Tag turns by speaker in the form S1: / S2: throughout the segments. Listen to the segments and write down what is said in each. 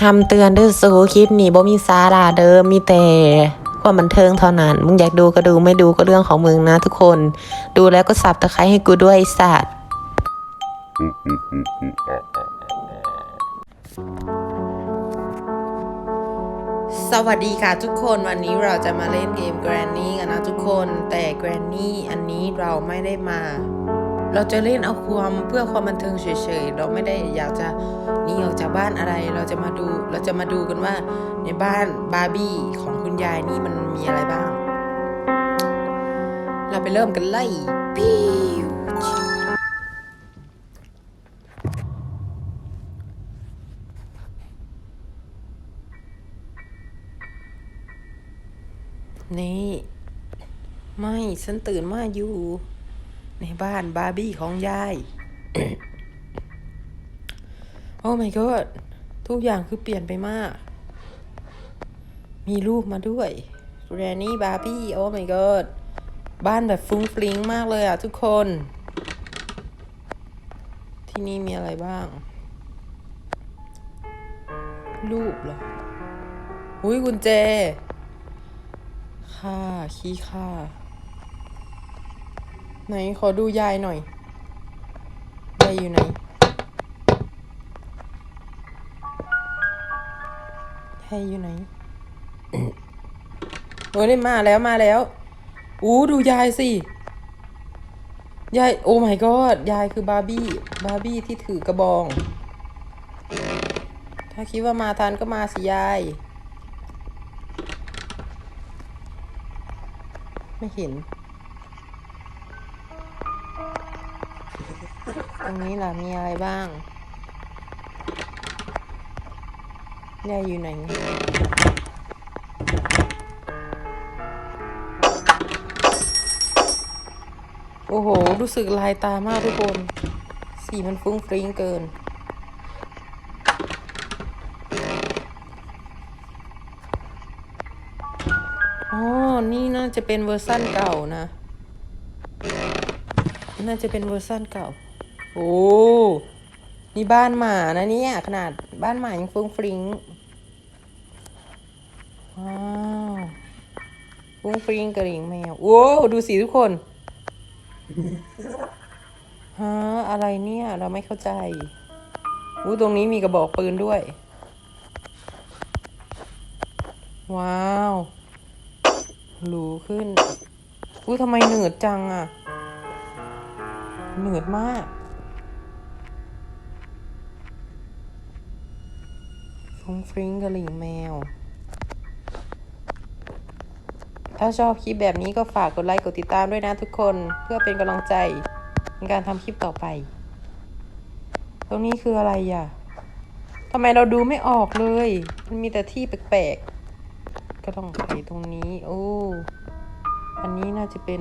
S1: คำเตือนเด้อสูคลิปนี้บ่มีสาระเด้อมีแต่ความบันเทิงเท่านั้น มึงอยากดูก็ดูไม่ดูก็เรื่องของมึงนะทุกคน ดูแล้วก็สับตะไคร้ให้กูด้วยไอ้สัตว์สวัสดีค่ะทุกคนวันนี้เราจะมาเล่นเกม Granny กันนะทุกคนแต่ Granny อันนี้เราไม่ได้มา เราจะเล่นเอาความเพื่อความบันเทิงเฉยๆ เราไม่ได้อยากจะหนีออกจากบ้านอะไร เราจะมาดูเราจะมาดูกันว่าในบ้านบาร์บี้ของคุณยายนี่มันมีอะไรบ้าง เราไปเริ่มกันเลยปิ้วนี่ ไม่ ฉันตื่นมาอยู่ ในบ้านบาร์บี้ของยาย โอ้ my god ทุกอย่างคือเปลี่ยนไปมาก มีลูกมาด้วยแรนนี่บาร์บี้โอ้ my god บ้านแบบฟุ้งฟลิงมากเลยอะทุกคน ที่นี่มีอะไรบ้าง รูปเหรออุ้ยกุญแจ ค่า ขี้ค่า ไหนขอดูยายหน่อย ยายอยู่ไหน ยายอยู่ไหนโอ้ยนี่มาแล้วมาแล้ว อู้ดูยายสิ ยาย โอ้ my god ยายคือบาร์บี้ บาร์บี้ที่ถือกระบอง ถ้าคิดว่ามาทันก็มาสิยาย ไม่เห็น ตรงนี้ล่ะมีอะไรบ้างยายอยู่ไหนโอ้โห รู้สึกลายตามากทุกคน สีมันฟุ้งฟริ้งเกิน อ๋อ นี่น่าจะเป็นเวอร์ชั่นเก่านะ น่าจะเป็นเวอร์ชั่นเก่า โอ้นี่บ้านหมานะเนี่ยขนาดบ้านหมายังฟุ้งฟริ้งว้าวฟุ้งฟริ้งกระดิ่งแมวโอ้ดูสิทุกคนฮะอะไรเนี่ย เราไม่เข้าใจอู้ตรงนี้มีกระบอกปืนด้วย ว้าวหรูขึ้นอู้ทำไมเหนืดจังอะเหนืดมาก ฟรุ้งฟริ้งกระหลิ่งแมว ถ้าชอบคลิปแบบนี้ก็ฝากกดไลค์กดติดตามด้วยนะทุกคนเพื่อเป็นกำลังใจในการทำคลิปต่อไป ตรงนี้คืออะไรอะทำไมเราดูไม่ออกเลย มันมีแต่ที่แปลกๆ ก็ต้องไปตรงนี้ โอ้ อันนี้น่าจะเป็น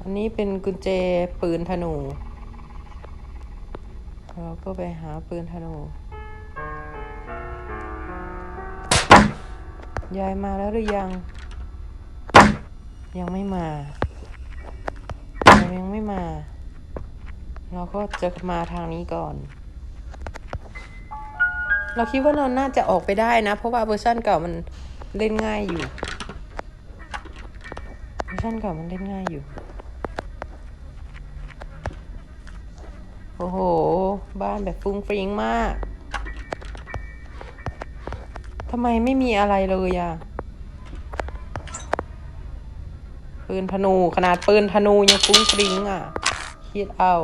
S1: อันนี้เป็นกุญแจปืนธนู เราก็ไปหาปืนธนู ยายมาแล้วหรือยัง ยังไม่มายังไม่มา เราก็จะมาทางนี้ก่อน เราคิดว่าเราน่าจะออกไปได้นะ เพราะว่าเวอร์ชันเก่ามันเล่นง่ายอยู่ เวอร์ชันเก่ามันเล่นง่ายอยู่ โอ้โห บ้านแบบฟุ้งฟริ้งมาก ทำไมไม่มีอะไรเลยอะปืนธนูขนาดปืนธนูยังฟุ้งฟริ้งอะคิดเอา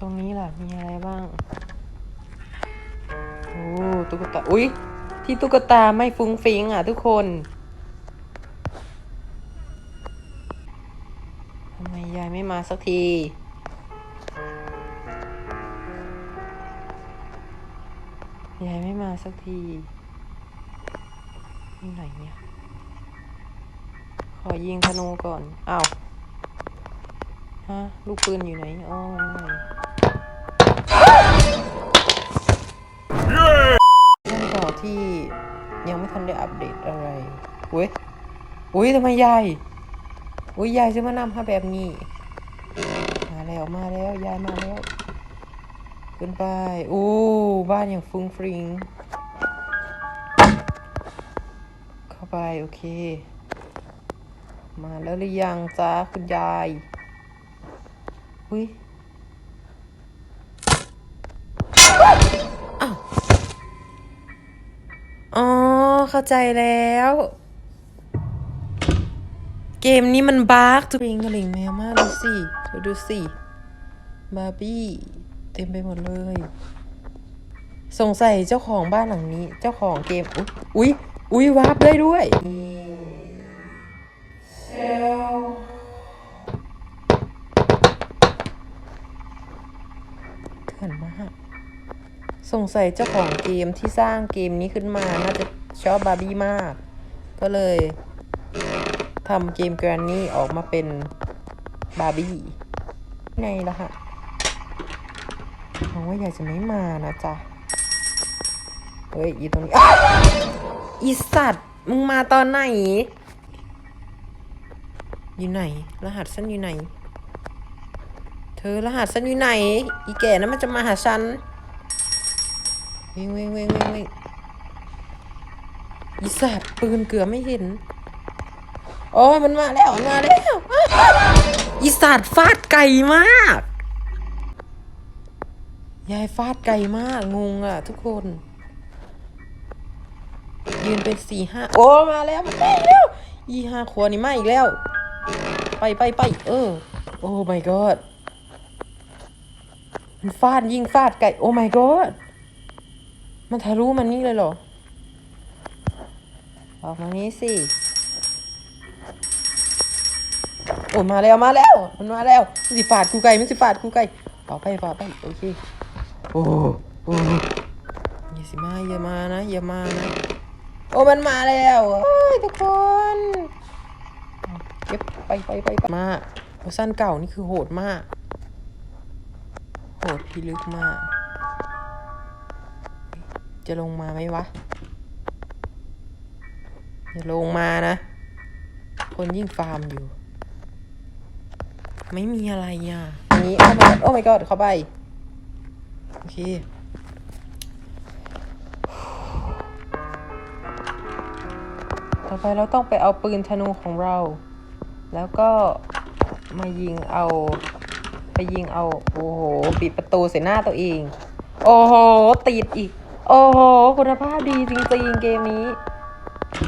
S1: ตรงนี้ล่ะ มีอะไรบ้าง โอ้ตุ๊กตา อุ๊ย ที่ตุ๊กตาไม่ฟุ้งฟิ้งอะทุกคนทำไมยายไม่มาสักที ยายไม่มาสักทีที่ไหนเนี่ย ขอยิงธนูก่อน อ้าวฮะ ลูกปืนอยู่ไหนอ๋อไงเรื่องต่อที่ยังไม่ทันได้อัปเดตอะไรอุ้ยอุ้ยทำไมยายอุ้ยยายซื้อมานำค่ะแบบนี้ มาแล้วมาแล้วยายมาแล้ว ขึ้นไปโอ้บ้านอย่างฟุ้งฟริงเข้าไป โอเค มาแล้วหรือยังจ้าคุณยาย อุ้ยอ้าวอ๋อ เข้าใจแล้ว เกมนี้มันบั๊กทุกเพลงกระหลิงแมวมาก ดูสิดูสิบาร์บี้ เต็มไปหมดเลย สงสัยเจ้าของบ้านหลังนี้ เจ้าของเกม อุ๊ย อุ๊ย วาร์ปได้ด้วยเถื่อนมาก สงสัยเจ้าของเกมที่สร้างเกมนี้ขึ้นมา น่าจะชอบบาร์บี้มาก ก็เลยทำเกมแกรนนี่ออกมาเป็นบาร์บี้ไงล่ะฮะ หวังว่าอยากจะไม่มานะจ๊ะ เฮ้ยอยู่ตรงนี้ออีสัตว์ มึงมาตอนไหน อยู่ไหน รหัสฉันอยู่ไหน เธอรหัสฉันอยู่ไหน อีแก่นั้นมันจะมาหาฉันวิ่งวิ่งวิ่งวิ่งวิ่งอีสัตว์ปืนเกือบไม่เห็นโอ้ยมันมาแล้ว มันมาแล้ว อีสัตว์ฟาดไก่มาก ยายฟาดไก่มาก งงอะ ทุกคน ยืนเป็นสี่ห้าโอ้ มาแล้วมาแล้วยี่ห้าขวนี่มาอีกแล้ว ไปไปไปเออ โอ้ my god มันฟาดยิงฟาดไก่โอ้ my god มันทะลุมันนี่เลยเหรอ ออกมานี้สิ โอ้ มาแล้วมาแล้ว มันมาแล้วสิฟาดกูไก่มันสิฟาดกูไก่ต่อไปต่อไปโอเค โอ้โอ้อย่าสิมาอย่ามานะอย่ามานะ โอ้มันมาแล้วเอ้ยทุกคนเก็บไปไปไปมาเอร์ชันเก่านี่คือโหดมาก โหดพิลึกมาก จะลงมาไหมวะอย่าลงมานะ คนยิ่งฟาร์มอยู่ ไม่มีอะไรอะนนี้โอ้ my god โอ้ my god เข้าไป โอเคต่อไปเราต้องไปเอาปืนธนูของเรา แล้วก็มายิงเอา ไปยิงเอา โอ้โห ปิดประตูใส่หน้าตัวเอง โอ้โห ติดอีก โอ้โห คุณภาพดีจริงๆเกมนี้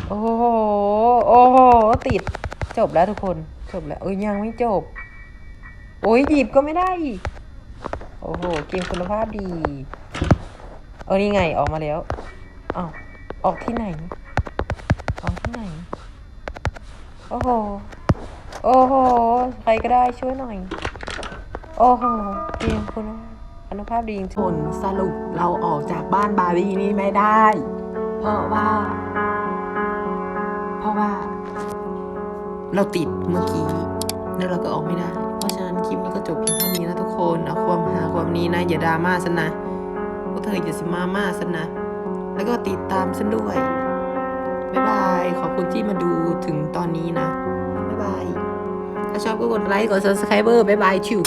S1: โอ้โห โอ้โห ติด จบแล้วทุกคน จบแล้ว เอ้ยยังไม่จบ โอ้ยหยิบก็ไม่ได้อีก โอ้โห เกมคุณภาพดี เออนี่ไงออกมาแล้วอ้าวออกที่ไหน ออกที่ไหน โอ้โห โอ้โห ใครก็ได้ช่วยหน่อย โอ้โห เกมคุณคุณภาพดีจริง
S2: ผลสรุปเราออกจากบ้านบาร์บี้นี้ไม่ได้ เพราะว่า เพราะว่า
S1: เราติดเมื่อกี้ แล้วเราก็ออกไม่ได้ นี้นะ อย่าดราม่าฉันนะพวกเธออย่าสิมาม่าฉันนะ แล้วก็ติดตามฉันด้วย บ๊ายบาย ขอบคุณที่มาดูถึงตอนนี้นะ บ๊ายบาย ถ้าชอบก็กดไลค์ กด subscribe บ๊ายบายชิว